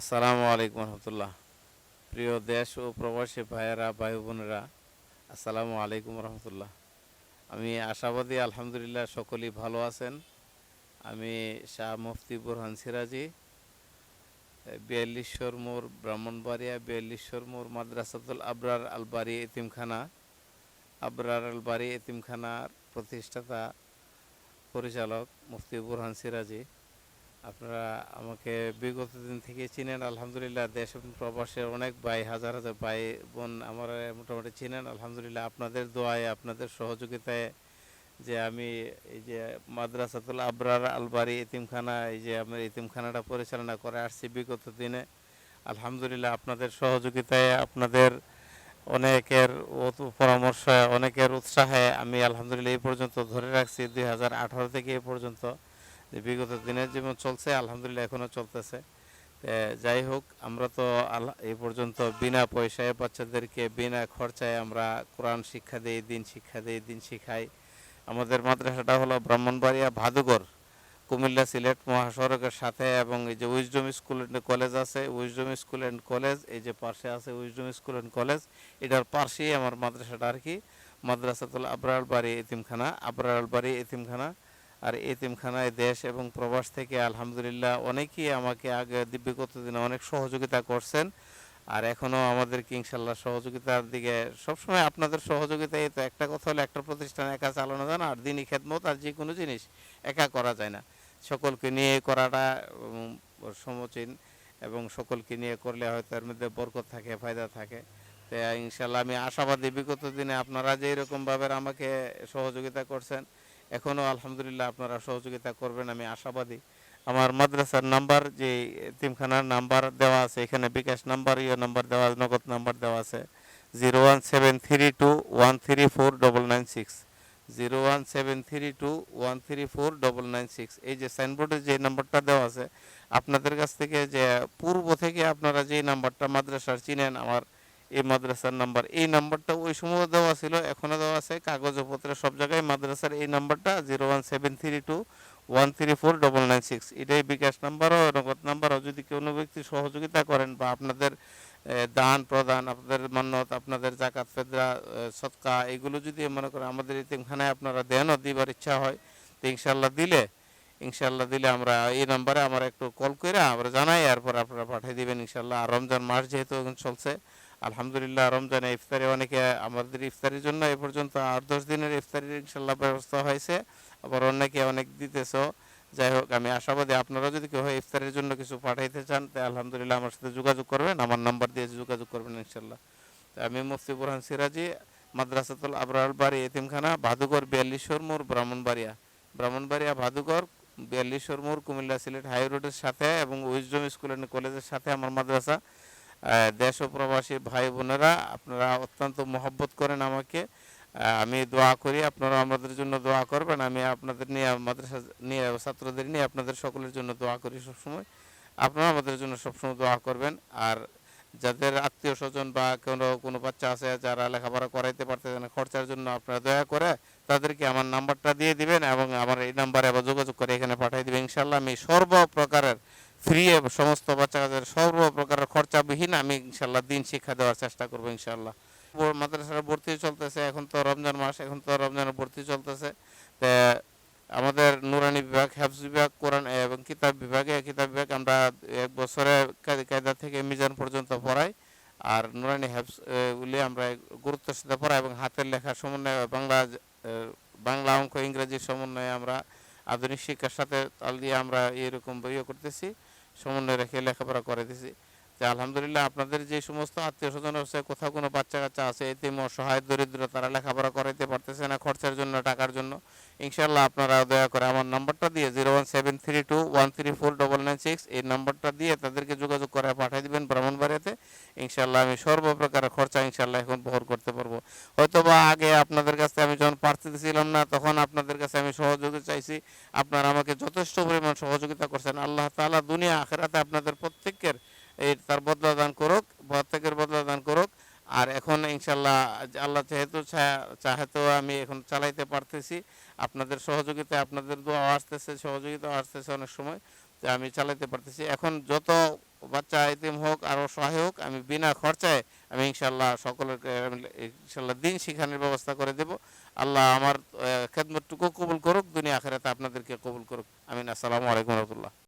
আসসালামু আলাইকুম রহমতুল্লাহ। প্রিয় দেশ ও প্রবাসী ভাইয়েরা, ভাই বোনেরা, আসসালামু আলাইকুম রহমতুল্লাহ। আমি আশাবাদী, আলহামদুলিল্লাহ, সকলেই ভালো আছেন। আমি শাহ মুফতি বুরহান সিরাজি বিয়াল্লিশর মোড় ব্রাহ্মণবাড়িয়া বিয়াল্লিশর মোড় মাদ্রাসাতুল আবরার আলবাড়ি এতিমখানা। আবরার আলবাড়ি এতিমখানার প্রতিষ্ঠাতা পরিচালক মুফতি বুরহান সিরাজি। আপনারা আমাকে বিগত দিন থেকে চিনেন, আলহামদুলিল্লাহ দেশ এবং প্রবাসের অনেক ভাই, হাজার হাজার ভাই বোন আমার মোটামুটি চিনেন, আলহামদুলিল্লাহ আপনাদের দোয়ায়, আপনাদের সহযোগিতায় যে আমি এই যে মাদ্রাসাতুল আবরার আলবাড়ি এতিমখানা, এই যে আমার এতিমখানাটা পরিচালনা করে আসছি বিগত দিনে, আলহামদুলিল্লাহ আপনাদের সহযোগিতায়, আপনাদের অনেকের পরামর্শে, অনেকের উৎসাহে আমি আলহামদুলিল্লাহ এই পর্যন্ত ধরে রাখছি, দুই হাজার আঠারো থেকে এই পর্যন্ত। বিগত দিনের যেমন চলছে, আলহামদুলিল্লাহ এখনও চলতেছে। যাই হোক, আমরা তো এই পর্যন্ত বিনা পয়সায় বাচ্চাদেরকে বিনা খরচায় আমরা কোরআন শিক্ষা দিই, দিন শিক্ষা দিই, দিন শিখাই। আমাদের মাদ্রাসাটা হলো ব্রাহ্মণবাড়িয়া ভাদুগর কুমিল্লা সিলেট মহাসড়কের সাথে এবং এই যে উইজডম স্কুল অ্যান্ড কলেজ আছে, উইজডম স্কুল অ্যান্ড কলেজ, এই যে পাশে আছে উইজডম স্কুল অ্যান্ড কলেজ, এটার পাশেই আমার মাদ্রাসাটা আর কি। মাদ্রাসাতুল আবরার বাড়ি এতিমখানা, আবরার বাড়ি এতিমখানা। আর এতিমখানায় দেশ এবং প্রবাস থেকে আলহামদুলিল্লাহ অনেকেই আমাকে আগে বিগত দিনে অনেক সহযোগিতা করছেন। আর এখনও আমাদেরকে ইনশাল্লাহ সহযোগিতার দিকে সবসময় আপনাদের সহযোগিতায় তো একটা কথা হলো, একটা প্রতিষ্ঠান একা চালানো যায় না, আর দিনই খেদমত আর যে কোনো জিনিস একা করা যায় না। সকলকে নিয়ে করাটা সমীচীন এবং সকলকে নিয়ে করলে হয়তো এর মধ্যে বরকত থাকে, ফায়দা থাকে। তো ইনশাল্লাহ আমি আশাবাদী, বিগত দিনে আপনারা যে এরকমভাবে আমাকে সহযোগিতা করছেন এখনও আলহামদুলিল্লাহ আপনারা সহযোগিতা করবেন, আমি আশাবাদী। আমার মাদ্রাসার নাম্বার, যে তিমখানার নাম্বার দেওয়া আছে, এখানে বিকাশ নাম্বার ইয়ে নাম্বার দেওয়া, নগদ নাম্বার দেওয়া আছে, zero one seven three two one three four double nine six. Zero one seven three two one three four double nine six. এই যে সাইনবোর্ডে যে নাম্বারটা দেওয়া আছে, আপনাদের কাছ থেকে যে পূর্ব থেকে আপনারা যে নাম্বারটা মাদ্রাসার চিনেন, আমার এই মাদ্রাসার নাম্বার। এই নাম্বারটা ওই সময় দেওয়া ছিল এখনও দেওয়া আছে। কাগজপত্রে সব জায়গায় মাদ্রাসার এই নাম্বারটা, zero one seven three two one three four double nine six. এটাই বিকাশ নাম্বারও নগদ নাম্বারও যদি কোনো ব্যক্তি সহযোগিতা করেন বা আপনাদের দান প্রদান, আপনাদের মান্যত, আপনাদের জাকাত, ফেদরা সৎকা, এগুলো যদি মনে করেন আমাদের ইতিমখানায় আপনারা দেনও দিবার ইচ্ছা হয়, তো ইনশাল্লাহ দিলে ইনশাল্লাহ দিলে আমরা এই নাম্বারে আমরা একটু কল করে আমরা জানাই, এরপর আপনারা পাঠিয়ে দেবেন ইনশাল্লাহ আর রমজান মাস যেহেতু এখন চলছে আলহামদুলিল্লাহ, রমজানে ইফতারে অনেকে আমাদের ইফতারির জন্য এ পর্যন্ত আট, দশ দিনের ইফতারির ইনশাল্লাহ ব্যবস্থা হয়েছে। আবার অনেকে অনেক দিতেছ। যাই হোক, আমি আশাবাদী আপনারা যদি কেউ ইফতারের জন্য কিছু পাঠাইতে চান তাই আলহামদুলিল্লাহ আমার সাথে যোগাযোগ করবেন, আমার নাম্বার দিয়ে যোগাযোগ করবেন ইনশাল্লাহ আমি মুফতি বুরহান সিরাজি, মাদ্রাসাতুল আবরাল বাড়ি, এতিমখানা ভাদুগর বিয়াল্লিশর মোড়, ব্রাহ্মণবাড়িয়া। ব্রাহ্মণবাড়িয়া ভাদুগর বিয়াল্লিশর মোড়, কুমিল্লা সিলেট হাই রোডের সাথে এবং উইজডম স্কুল অ্যান্ড কলেজের সাথে আমার মাদ্রাসা। দেশ প্রবাসী ভাই বোনেরা, আপনারা অত্যন্ত মহব্বত করেন আমাকে। আমি দোয়া করি, আপনারা আমাদের জন্য দোয়া করবেন। আমি আপনাদের নিয়ে, মাদ্রাসা নিয়ে, ছাত্রদের নিয়ে আপনাদের সকলের জন্য দোয়া করি সবসময়। আপনারা আমাদের জন্য সবসময় দোয়া করবেন। আর যাদের আত্মীয় স্বজন বা কোনো কোনো বাচ্চা আছে যারা লেখাপড়া করাইতে পারতেছে না, খরচার জন্য আপনারা দয়া করে তাদেরকে আমার নাম্বারটা দিয়ে দিবেন এবং আমার এই নাম্বারে আবার যোগাযোগ করে এখানে পাঠিয়ে দিবেন। ইনশাল্লাহ আমি সর্বপ্রকারের ফ্রি সমস্ত বাচ্চা কাচ্চাদের সর্বপ্রকারের খরচাবিহীন আমি ইনশাল্লাহ দিন শিক্ষা দেওয়ার চেষ্টা করব ইনশাল্লাহ। মাদ্রাসার ভর্তি চলতেছে, এখন তো রমজান মাস, এখন তো রমজানের ভর্তি চলতেছে। আমাদের নুরানি বিভাগ হ্যাফজ বিভাগ, কোরআন এবং কিতাব বিভাগে, কিতাব বিভাগ আমরা এক বছরে কায়দা- থেকে মিজান পর্যন্ত পড়াই। আর নুরানি হ্যাফজ গুলি আমরা গুরুত্বের সাথে পড়াই এবং হাতের লেখার সমন্বয়ে, বাংলা বাংলা অঙ্ক ইংরেজির সমন্বয়ে আমরা আধুনিক শিক্ষার সাথে তাল দিয়ে আমরা এরকম ইয়ে করতেছি। সমন্বয় রেখে লেখাপড়া করে যে আলহামদুলিল্লাহ আপনাদের যে সমস্ত আত্মীয় স্বজন আছে, কোথাও কোনো বাচ্চা কাচ্চা আছে, এতিম, অসহায়, দরিদ্র, তারা লেখাপড়া করাইতে পারতেছে না খরচার জন্য, টাকার জন্য। ইনশাল্লাহ আপনারা দয়া করে আমার নাম্বারটা দিয়ে zero one seven three two one three four double nine six এই নাম্বারটা দিয়ে তাদেরকে যোগাযোগ করে পাঠিয়ে দিবেন ব্রাহ্মণবাড়িয়াতে। ইনশাল্লাহ আমি সর্বপ্রকার খরচা ইনশাল্লাহ এখন বহন করতে পারব। হয়তো বা আগে আপনাদের কাছে আমি যখন প্রার্থী ছিলাম না, তখন আপনাদের কাছে আমি সহযোগিতা চাইছি। আপনারা আমাকে যথেষ্ট পরিমাণ সহযোগিতা করছেন। আল্লাহ তাআলা দুনিয়া, আখেরাতে আপনাদের প্রত্যেকের এই তার বদলা দান করুক, প্রত্যেকের বদলা দান করুক। আর এখন ইনশাল্লাহ আল্লাহ যেহেতু চাহে তো আমি এখন চালাইতে পারতেছি। আপনাদের সহযোগিতা আপনাদের দোয়া আসতেছে সহযোগিতা আসতেছে অনেক সময়, যে আমি চালাইতে পারতেছি। এখন যত বাচ্চা এতিম হোক, আরও সহায় হোক, আমি বিনা খরচায় আমি ইনশাল্লাহ সকলের ইনশাল্লাহ দিন শিখানোর ব্যবস্থা করে দেব। আল্লাহ আমার খেদমতটুকু কবুল করুক, দুনিয়া আখেরাতে আপনাদেরকে কবুল করুক। আমিন। আসসালামু আলাইকুম রহমতুল্লাহ।